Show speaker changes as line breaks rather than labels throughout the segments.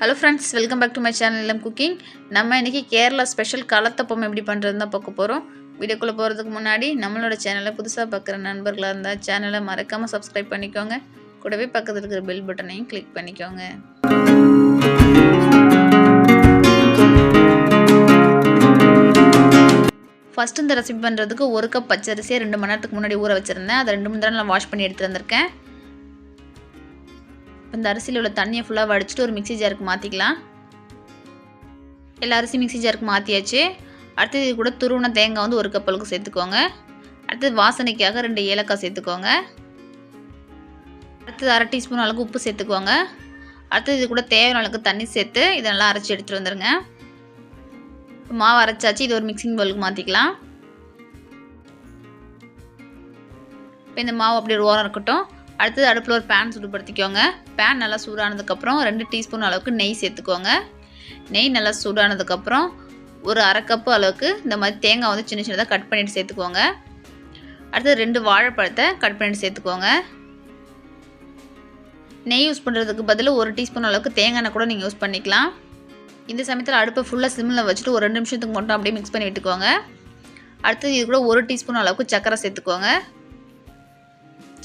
Hello friends welcome back to my channel இளம் cooking நம்ம இன்றைக்கி கேரளா ஸ்பெஷல் கலத்தப்பம் எப்படி பண்ணுறதுன்னு தான் பார்க்க போகிறோம் வீடியோக்குள்ளே போகிறதுக்கு முன்னாடி நம்மளோட சேனலை புதுசாக பார்க்குற நண்பர்களாக இருந்தால் சேனலை மறக்காமல் சப்ஸ்கிரைப் பண்ணிக்கோங்க. கூடவே பக்கத்தில் இருக்கிற பெல் பட்டனையும் கிளிக் பண்ணிக்கோங்க. ஃபஸ்ட்டு இந்த ரெசிபி பண்ணுறதுக்கு ஒரு கப் பச்சரிசியை ரெண்டு மணி நேரத்துக்கு முன்னாடி ஊற வச்சுருந்தேன். அதை ரெண்டு மணி நேரம் நான் வாஷ் பண்ணி எடுத்துட்டு வந்திருக்கேன். இந்த அரிசியில் உள்ள தண்ணியை ஃபுல்லாக வடிச்சிட்டு ஒரு மிக்சி ஜாருக்கு மாற்றிக்கலாம் எல்லா அரிசி மிக்ஸி ஜாருக்கு மாற்றியாச்சு அடுத்தது இது கூட துருவன தேங்காய் வந்து ஒரு கப்பலுக்கு சேர்த்துக்கோங்க. அடுத்தது வாசனைக்காக ரெண்டு ஏலக்காய் சேர்த்துக்கோங்க. அடுத்தது அரை டீஸ்பூன் அளவுக்கு உப்பு சேர்த்துக்கோங்க. அடுத்தது இது கூட தேவையான அளவுக்கு தண்ணி சேர்த்து இதை நல்லா அரைச்சி எடுத்துகிட்டு வந்துடுங்க மாவு அரைச்சாச்சு இது ஒரு மிக்சிங் பவுலுக்கு மாற்றிக்கலாம் இப்போ இந்த மாவு அப்படி ஒரு ஓரம் இருக்கட்டும். அடுத்தது அடுப்பில் ஒரு பேன் சுடுபடுத்திக்கோங்க. பேன் நல்லா சூடானதுக்கப்புறம் ரெண்டு டீஸ்பூன் அளவுக்கு நெய் சேர்த்துக்கோங்க. நெய் நல்லா சூடானதுக்கப்புறம் ஒரு அரை கப்பு அளவுக்கு இந்த மாதிரி தேங்காய் வந்து சின்ன சின்னதாக கட் பண்ணிவிட்டு சேர்த்துக்கோங்க. அடுத்தது ரெண்டு வாழைப்பழத்தை கட் பண்ணிட்டு சேர்த்துக்கோங்க. நெய் யூஸ் பண்ணுறதுக்கு பதில் ஒரு டீஸ்பூன் அளவுக்கு தேங்காய் கூட நீங்கள் யூஸ் பண்ணிக்கலாம். இந்த சமயத்தில் அடுப்பை ஃபுல்லாக சிம்மில் வச்சுட்டு ஒரு ரெண்டு நிமிஷத்துக்கு மட்டும் அப்படியே மிக்ஸ் பண்ணி விட்டுக்கோங்க. அடுத்தது இது கூட ஒரு டீஸ்பூன் அளவுக்கு சக்கரை சேர்த்துக்கோங்க.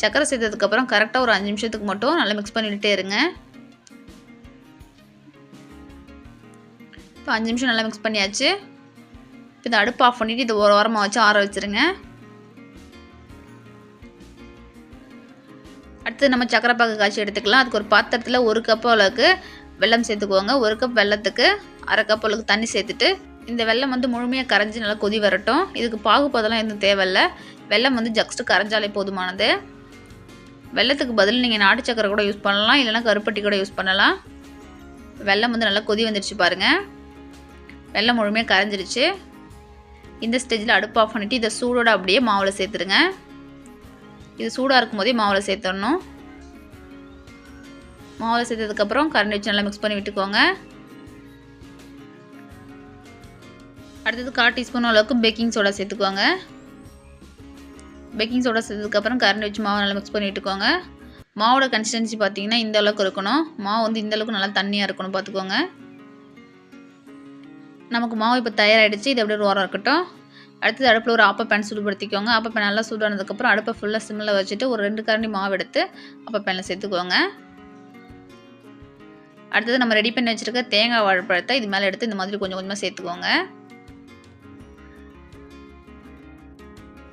சர்க்கரை சேர்த்ததுக்கப்புறம் கரெக்டாக ஒரு அஞ்சு நிமிஷத்துக்கு மட்டும் நல்லா மிக்ஸ் பண்ணிவிட்டே இருங்க. இப்போ அஞ்சு நிமிஷம் நல்லா மிக்ஸ் பண்ணியாச்சு. இப்போ இந்த அடுப்பு ஆஃப் பண்ணிவிட்டு இது ஒரு வாரமாக வச்சு ஆற வச்சுருங்க. அடுத்து நம்ம சக்கரை பாக்கு காய்ச்சி எடுத்துக்கலாம். அதுக்கு ஒரு பாத்திரத்தில் ஒரு கப் அளவுக்கு வெல்லம் சேர்த்துக்குவோங்க ஒரு கப் வெள்ளத்துக்கு அரை கப் அளவுக்கு தண்ணி சேர்த்துட்டு இந்த வெல்லம் வந்து முழுமையாக கரைஞ்சி நல்லா கொதி வரட்டும். இதுக்கு பாகுபதெல்லாம் எதுவும் தேவையில்ல. வெல்லம் வந்து ஜஸ்ட்டு கரைஞ்சாலே போதுமானது. வெள்ளத்துக்கு பதில் நீங்கள் நாட்டு சக்கரை கூட யூஸ் பண்ணலாம் இல்லைனா கருப்பட்டி கூட யூஸ் பண்ணலாம். வெள்ளம் வந்து நல்லா கொதி வந்துடுச்சு பாருங்கள் வெள்ளம் முழுமையாக கரைஞ்சிருச்சு. இந்த ஸ்டேஜில் அடுப்பு ஆஃப் பண்ணிவிட்டு இதை சூடோடு அப்படியே மாவில் சேர்த்துருங்க இது சூடாக இருக்கும் போதே மாவில் சேர்த்துடணும். மாவில் சேர்த்ததுக்கப்புறம் கரண்டி வச்சு நல்லா மிக்ஸ் பண்ணி விட்டுக்கோங்க. அடுத்தது கால் டீஸ்பூன் அளவுக்கு பேக்கிங் சோடா சேர்த்துக்கோங்க. பேக்கிங் சோடா சேர்த்ததுக்கப்புறம் கரண்டி வச்சு மாவு நல்லா மிக்ஸ் பண்ணிட்டுக்கோங்க மாவோட கன்சிஸ்டன்சி பார்த்தீங்கன்னா இந்த அளவுக்கு இருக்கணும். மாவு வந்து இந்த அளவுக்கு நல்லா தண்ணியாக இருக்கணும் பார்த்துக்கோங்க நமக்கு மாவு இப்போ தயாராகிடுச்சு இது அப்படியே ஒரு இருக்கட்டும். அடுத்தது அடுப்பில் ஒரு ஆப்ப பேன் சூடுபடுத்திக்கோங்க. ஆப்ப பேன் நல்லா சூடானதுக்கப்புறம் அடுப்பை ஃபுல்லாக சிம்மில் வச்சுட்டு ஒரு ரெண்டு கரண்டி மாவு எடுத்து ஆப்ப பேனில் சேர்த்துக்கோங்க. அடுத்தது நம்ம ரெடி பண்ணி வச்சுருக்க தேங்காய் வாழைப்பழத்தை இது மேலே எடுத்து இந்த மாதிரி கொஞ்சம் கொஞ்சமாக சேர்த்துக்கோங்க.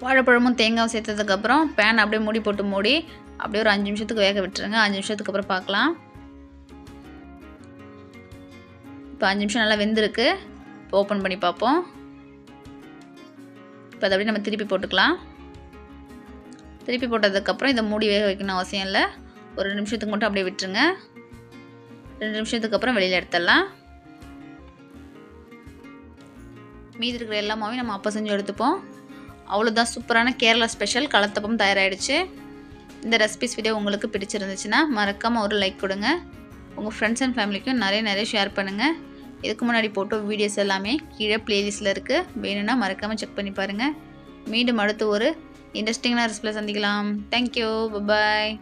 வாழைப்பழமும் தேங்காயும் சேர்த்ததுக்கப்புறம் பேன் அப்படியே மூடி போட்டு மூடி அப்படியே ஒரு அஞ்சு நிமிஷத்துக்கு வேக விட்டுருங்க. அஞ்சு நிமிஷத்துக்கு அப்புறம் பார்க்கலாம். இப்போ அஞ்சு நிமிஷம் நல்லா வெந்திருக்கு. இப்போ ஓப்பன் பண்ணி பார்ப்போம். இப்போ அதை அப்படியே நம்ம திருப்பி போட்டுக்கலாம். திருப்பி போட்டதுக்கப்புறம் இதை மூடி வேக வைக்கணும் அவசியம் இல்லை. ஒரு ரெண்டு நிமிஷத்துக்கு மட்டும் அப்படியே விட்டுருங்க. ரெண்டு நிமிஷத்துக்கு அப்புறம் வெளியில் எடுத்துடலாம். மீதி இருக்கிற எல்லா நம்ம அப்போ செஞ்சு எடுத்துப்போம். அவ்வளோதான் சூப்பரான கேரளா ஸ்பெஷல் கலத்தப்பம் தயாராகிடுச்சு இந்த ரெசிபிஸ் வீடியோ உங்களுக்கு பிடிச்சிருந்துச்சுன்னா மறக்காமல் ஒரு லைக் கொடுங்க. உங்கள் ஃப்ரெண்ட்ஸ் அண்ட் ஃபேமிலிக்கும் நிறைய நிறைய ஷேர் பண்ணுங்கள் இதுக்கு முன்னாடி போட்டோ வீடியோஸ் எல்லாமே கீழே ப்ளேலிஸ்ட்டில் இருக்குது வேணும்னா மறக்காமல் செக் பண்ணி பாருங்கள் மீண்டும் அடுத்து ஒரு இன்ட்ரெஸ்டிங்கான ரெசிபியில் சந்திக்கலாம். Thank you bye